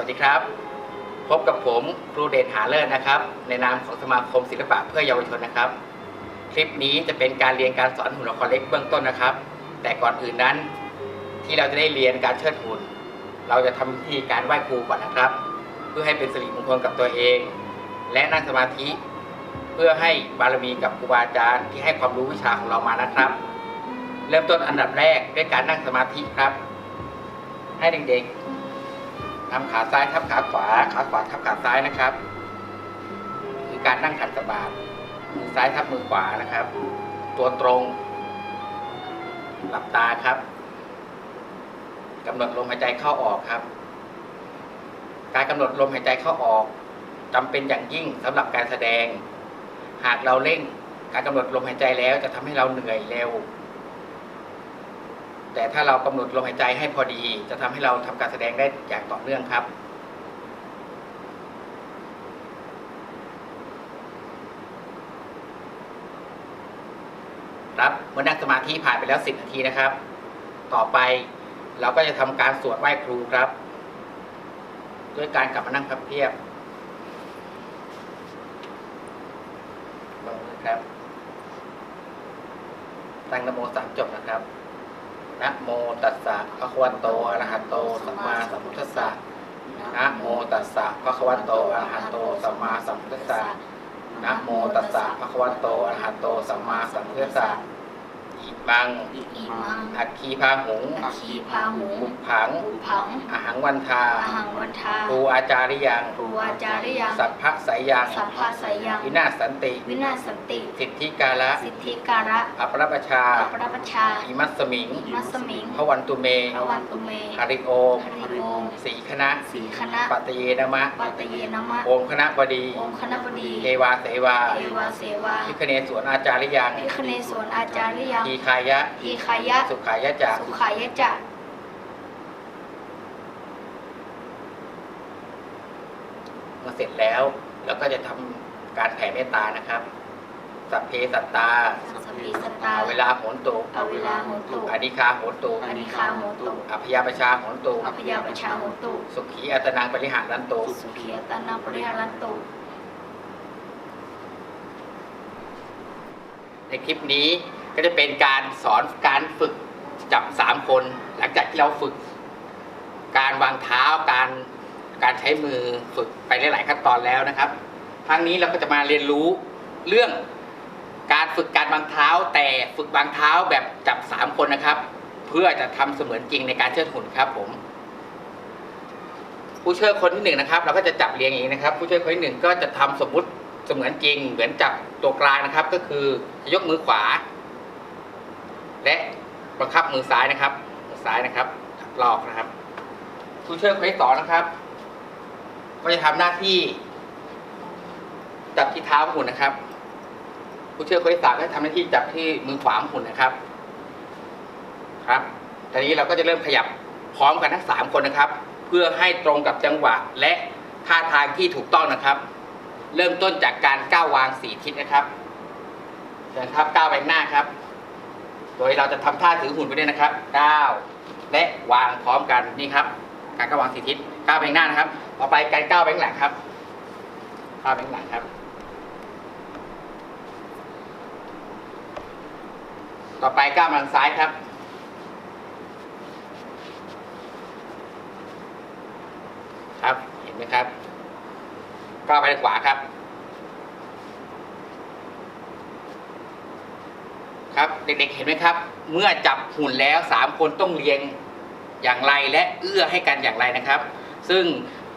สวัสดีครับ พบกับผมครูเด่นหาเลิศนะครับ ในนามของสมาคมศิลปะเพื่อเยาวชนนะครับ คลิปนี้จะเป็นการเรียนการสอนหุ่นละครเล็กเบื้องต้นนะครับ แต่ก่อนอื่นนั้น ที่เราจะได้เรียนการเชิดหุ่น เราจะทำพิธีการไหว้ครูก่อนนะครับ เพื่อให้เป็นสิริมงคลกับตัวเอง และนั่งสมาธิ เพื่อให้บารมีกับครูบาอาจารย์ที่ให้ความรู้วิชาของเรามานะครับ เริ่มต้นอันดับแรกด้วยการนั่งสมาธิครับ ให้เด็กๆ ทำขาซ้ายทับขาขวา ขาขวาทับขาซ้ายนะครับ คือการนั่งขัดสมาธิมือซ้ายทับมือขวานะครับ ตัวตรง หลับตาครับกำหนดลมหายใจเข้าออกครับ การกำหนดลมหายใจเข้าออกจำเป็นอย่างยิ่งสำหรับการแสดง หากเราเร่ง การกำหนดลมหายใจแล้วจะทำให้เราเหนื่อยเร็ว แต่ถ้าเรากำหนดลมหายใจให้พอดี จะทำให้เราทำการแสดงได้อย่างต่อเนื่องครับครับเมื่อนั่งสมาธิผ่านไปแล้ว 10 นาทีนะครับ ต่อไปเราก็จะทำการสวดไหว้ครูครับ ด้วยการกลับมานั่งพับเพียบลงมือครับตั้งนโมสามจบนะครับ นะโมตัสสะภะคะวะโตอะระหะโตสัมมาสัมพุทธัสสะนะโมตัสสะภะคะวะโตอะระหะโตสัมมาสัมพุทธัสสะนะโมตัสสะภะคะวะโตอะระหะโตสัมมาสัมพุทธัสสะอิ มัง อิมังอัคคีพาหุงอาคีพาหุงบุผังบุผังอหังวันทาอาหังวันทาครูอาจาริยังครูอาจาริยัง สัพพะสายยัง สัพพะสยัง วินาศสันติ วินาศสันติ สิทธิกาละสิทธิการะ อัปรปชา อัปรปชา อิมัสสมิง อิมัสสมิงพระวันตุเมพระวันตุเมหาริโอมหริโอม สีคณะ สีคณะ ปัตเยนมะ ปัตเยนมะโอมคณะบดีองค์คณบดี เทวาเสวา เทวาเสวาพิคเนสวนอาจาริยังพิคเนสวนอาจาริยังทีคายะทีขายะ สุขายะจักสุขายะจะเมื่อเสร็จแล้วเราก็จะทำการแผ่เมตตานะครับ สัพเพสัตตา สัพพิสตตาเอาเวลาโหนตุเอาเวลาโหนตุอนิคาโหนตุอนิคาโหนตุอพยาประชาโหนตุอพยาประชาโหนตุ สุขีอัตนังปริหารันตุ สุขียตนาปริหารันตุในคลิปนี้ ก็จะเป็นการสอนการฝึกจับสามคน หลังจากที่เราฝึก การวางเท้าการการใช้มือฝึกไปหลาย ๆ ขั้นตอนแล้วนะครับครั้งนี้เราก็จะมาเรียนรู้เรื่องการฝึกการวางเท้า แต่ฝึกวางเท้าแบบจับสามคนนะครับ เพื่อจะทำเสมือนจริงในการเชิดหุ่นครับผม ผู้เช่วยคนที่หนึ่งนะครับ เราก็จะจับเรียงอย่างนี้นะครับ ผู้เช่วยคนที่หนึ่งก็จะทำสมมุติเสมือนจริง เหมือนจับตัวกลางนะครับ ก็คือจะยกมือขวา และบังคับมือซ้ายนะครับมือซ้ายนะครับลอกนะครับผู้ช่วยคนที่สองนะครับ ก็จะทำหน้าที่จับที่เท้าของหุ่นนะครับผู้ช่วยคนที่สามก็จะทำหน้าที่จับที่มือขวาของหุ่นนะครับ ครับตอนนี้เราก็จะเริ่มขยับพร้อมกันทั้งสามคนนะครับ เพื่อให้ตรงกับจังหวะและท่าทางที่ถูกต้องนะครับ เริ่มต้นจากการก้าววางสี่ทิศนะครับเชิญครับก้าวไปหน้าครับ โดยเราจะทำท่าถือหุ่นไปด้วยนะครับก้าวและวางพร้อมกันนี่ครับ การก้าววางสี่ทิศก้าวไปข้างหน้านะครับ ต่อไปการก้าวไปข้างหลังครับก้าวไปข้างหลังครับ ต่อไปก้าวมาทางซ้ายครับครับเห็นไหมครับก้าวไปทางขวาครับ ครับ เด็กๆเห็นไหมครับ เมื่อจับหุ่นแล้วสามคนต้องเรียงอย่างไรและเอื้อให้กันอย่างไรนะครับ ซึ่ง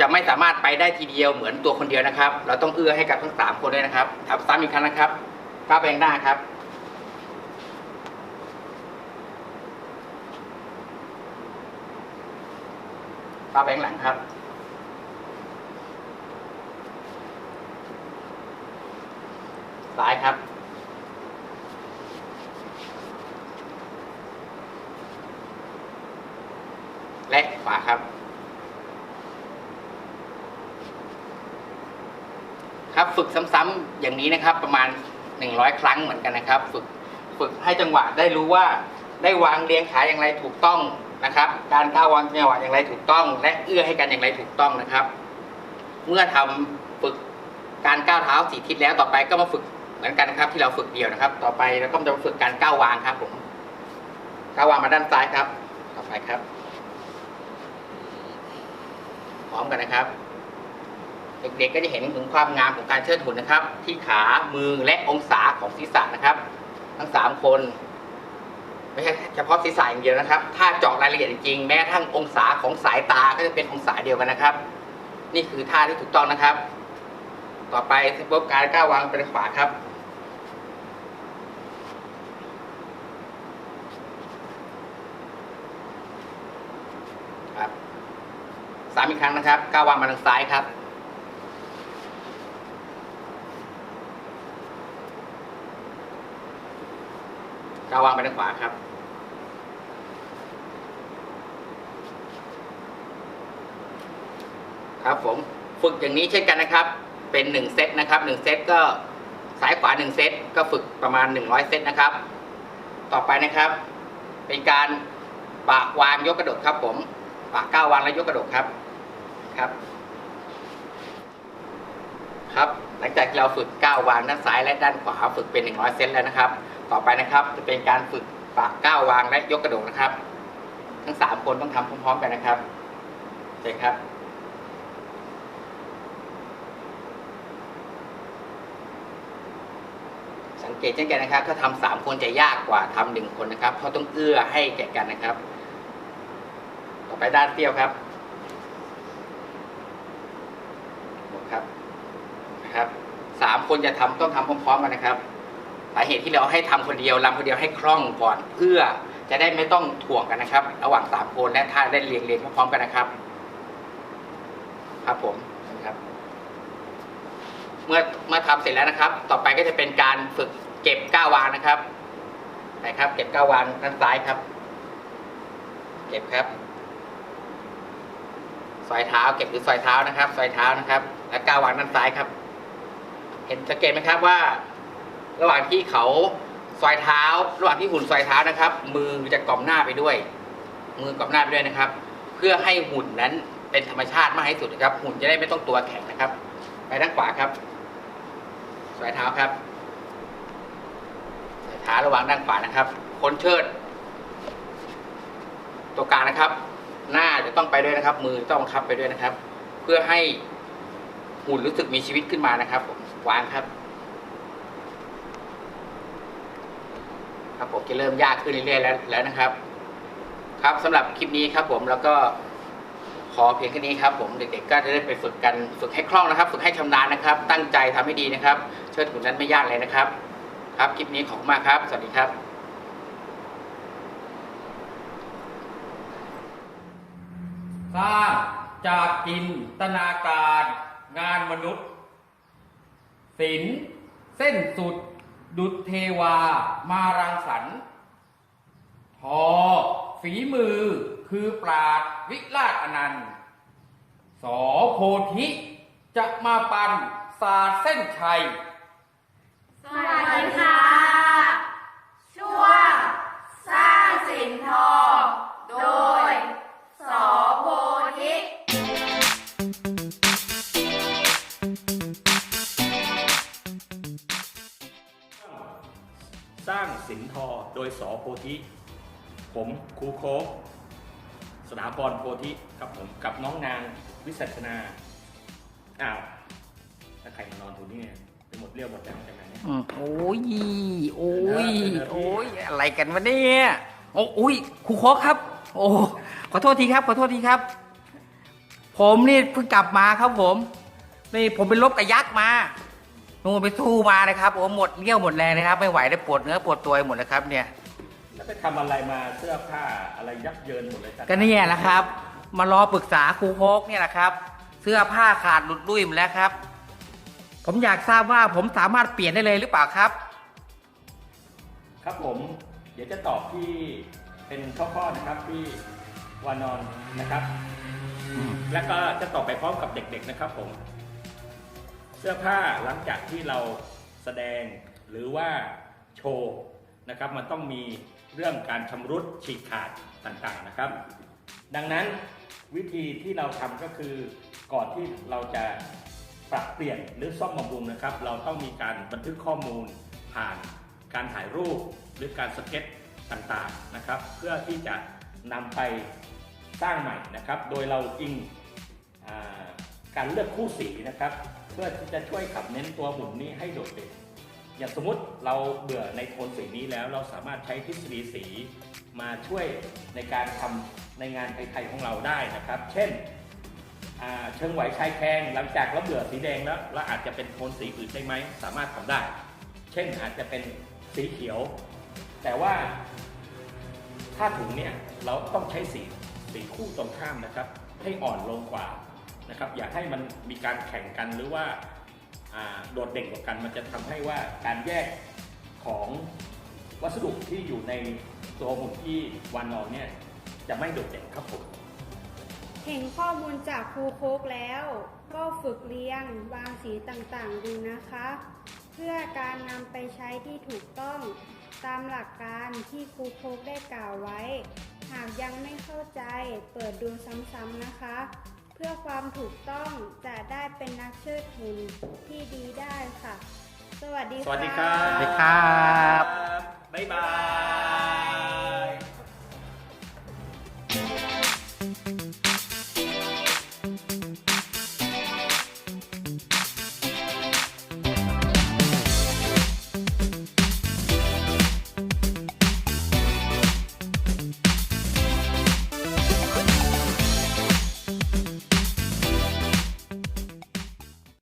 จะไม่สามารถไปได้ทีเดียวเหมือนตัวคนเดียวนะครับ เราต้องเอื้อให้กับทั้งสามคนด้วยนะครับทำซ้ำอีกครั้งนะครับก้าวไปข้างหน้าครับก้าวไปข้างหลังครับซ้ายครับ และขวาครับ ครับฝึกซ้ำๆอย่างนี้นะครับ ประมาณ 100 ครั้งเหมือนกันนะครับ ฝึกฝึกให้จังหวะได้รู้ว่าได้วางเรียงขาอย่างไรถูกต้องนะครับ การก้าววางจังหวะอย่างไรถูกต้อง และเอื้อให้กันอย่างไรถูกต้องนะครับ เมื่อทำฝึกการก้าวเท้าสี่ทิศแล้วต่อไปก็มาฝึกเหมือนกันนะครับ ที่เราฝึกเดียวนะครับ ต่อไปเราก็จะมาฝึกการก้าววางครับผมก้าววางมาด้านซ้ายครับ ต่อไปครับ พร้อมกันนะครับ เด็กๆก็จะเห็นถึงความงามของการเชิดหุ่นนะครับ ที่ขามือและองศาของศีรษะนะครับ ทั้งสามคนไม่ใช่เฉพาะศีรษะอย่างเดียวนะครับ ถ้าเจาะรายละเอียดจริงแม้ทั่งองศาของสายตาก็จะเป็นองศาเดียวกันนะครับ นี่คือท่าที่ถูกต้องนะครับ ต่อไปเสร็จปุ๊บการก้าววางไปขวาครับสามอี กครั้งนะครับก้าววางมาทางซ้ายครับ ก้าววางไปทางขวาครับ ครับผมฝึกอย่างนี้เช่นกันนะครับ เป็นหนึ่งเซตนะครับหนึ่งเซตก็ซ้ายขวาหนึ่งเซตก็ฝึกประมาณหนึ่งร้อยเซตนะครับ ต่อไปนะครับ เป็นการปากวางยกกระโดดครับผมปากก้าววางแล้วยกกระโดดครับ ครับครับหลังจากเราฝึกก้าววางด้านซ้ายและด้านขวาฝึกเป็นหนึ่งร้อยเซตแล้วนะครับ ต่อไปนะครับจะเป็นการฝึกปากก้าววางและยกกระโดดนะครับ ทั้งสามคนต้องทำพร้อมๆกันนะครับเชิญครับสังเกตเช่นกันนะครับ ถ้าทำสามคนจะยากกว่าทำหนึ่งคนนะครับ เพราะต้องเอื้อให้แก่กันนะครับ ต่อไปด้านเปรี้ยวครับนะครับสาม คนจะทำต้องทำพร้อมๆกันนะครับสาเหตุที่เราให้ทำคนเดียวรำคนเดียวให้คล่องก่อนเพื่อจะได้ไม่ต้องถ่วงกันนะครับ ระหว่างสามคนและท่าได้เรียงเรียงพร้อมๆกันนะครับ ครับผมนะครับ เมื่อเมื่อทำเสร็จแล้วนะครับ ต่อไปก็จะเป็นการฝึกเก็บก้าววางนะครับนะครับ เก็บก้าววางด้านซ้ายครับ เก็บครับซอยเท้า เก็บหรือซอยเท้านะครับซอยเท้านะครับ และก้าววางด้านซ้ายครับ เห็นสังเกตไหมครับว่า ระหว่างที่เขาซอยเท้า ระหว่างที่หุ่นซอยเท้านะครับ มือจะกล่อมหน้าไปด้วย มือกล่อมหน้าไปด้วยนะครับ เพื่อให้หุ่นนั้นเป็นธรรมชาติมากที่สุดนะครับ หุ่นจะได้ไม่ต้องตัวแข็งนะครับ ไปด้านขวาครับสายเท้าครับสายเท้าระหว่างด้านขวานะครับคนเชิด ตัวกลางนะครับ หน้าจะต้องไปด้วยนะครับ มือต้องบังคับไปด้วยนะครับ เพื่อให้หุ่นรู้สึกมีชีวิตขึ้นมานะครับผม วางครับ ครับผมจะเริ่มยากขึ้นเรื่อยๆแล้วแล้วนะครับ ครับสำหรับคลิปนี้ครับ ผมแล้วก็ขอเพียงแค่นี้ครับ ผมเด็กๆก็จะได้ไปฝึกกันฝึกให้คล่องนะครับ ฝึกให้ชำนาญนะครับ ตั้งใจทำให้ดีนะครับ เชิดหุ่นนั้นไม่ยากเลยนะครับ ครับคลิปนี้ขอบมากครับสวัสดีครับสร้างจากจินตนาการงานมนุษย์ ศิลเส้นสุด ดุจเทวา มารังสรรค์ทอฝีมือคือปราดวิราชอนันต์สอโพธิจะมาปันศาเส้นชัย สวัสดีค่ะ ช่วงสร้างสินทอโดย สร้างสินทอโดยสอโพธิผมครูโคกสถาพรโพธิครับผมกับน้องนางวิสัชนาอ้าวถ้าใครมานอนตรงนี้เนี่ยไปหมดเรี่ยวหมดแรงจากไหนเนี่ย อืมโอ้ย โอ้ยเดี๋ยวนะโอ้ย อะไรกันวะเนี่ยโอ้อุ้ยครูโคกครับ โอ้ ขอโทษทีครับ ขอโทษทีครับ ผมนี่เพิ่งกลับมาครับผม นี่ผมไปลบกับยักษ์มา นูนไปสู้มานะครับโอ้หมดเรี่ยวหมดแรงนะครับ ไม่ไหวได้ปวดเนื้อปวดตัวไปหมดแล้วครับ เนี่ยแล้วไปทำอะไรมาเสื้อผ้าอะไรยับเยินหมดเลยครับก็เนี่ยแหละครับ มารอปรึกษาครูโคกเนี่ยแหละครับ เสื้อผ้าขาดหลุดลุ่ยหมดแล้วครับ ผมอยากทราบว่าผมสามารถเปลี่ยนได้เลยหรือเปล่าครับ ครับผม เดี๋ยวจะตอบที่เป็นข้อๆนะครับที่วานอนนะครับ แล้วก็จะตอบไปพร้อมกับเด็ก ๆ นะครับผม เสื้อผ้าหลังจากที่เราแสดงหรือว่าโชว์นะครับมันต้องมีเรื่องการชำรุดฉีกขาดต่างๆนะครับ ดังนั้นวิธีที่เราทำก็คือก่อนที่เราจะปรับเปลี่ยนหรือซ่อมบำรุงนะครับ เราต้องมีการบันทึกข้อมูลผ่านการถ่ายรูปหรือการสเก็ตต่างๆนะครับ เพื่อที่จะนำไปสร้างใหม่นะครับ โดยเราอิงการเลือกคู่สีนะครับ พื่อที่จะช่วยขับเน้นตัวหมุนนี้ให้โดดเด่นอย่างสมมุติเราเบื่อในโทนสีนี้แล้วเราสามารถใช้ทฤษฎีสีมาช่วยในการทำในงานไทยๆของเราได้นะครับ เช่นเชิงไหวชายแคงหลังจากเราเบื่อสีแดงแล้วเราอาจจะเป็นโทนสีอื่นได้ไหมสามารถทำได้ เช่นอาจจะเป็นสีเขียว แต่ว่าถ้าถุงเนี่ยเราต้องใช้สีสีคู่ตรงข้ามนะครับ ให้อ่อนลงกว่า นะครับอย่าให้มันมีการแข่งกันหรือว่าโดดเด่นกว่ากันมันจะทำให้ว่าการแยกของวัสดุที่อยู่ในตัวหมุนที่วันนอนเนี่ยจะไม่โดดเด่นครับผมเห็นข้อมูลจากครูโคกแล้ว ก็ฝึกเรียงวางสีต่างๆดูนะคะ เพื่อการนำไปใช้ที่ถูกต้องตามหลักการที่ครูโคกได้กล่าวไว้ หากยังไม่เข้าใจเปิดดูซ้ำๆนะคะ พื่อความถูกต้องจะได้เป็นนักเชิดทุนที่ดีได้ค่ะ สวัสดีสวัสดีครับ สวัสดีครับ บ๊ายบาย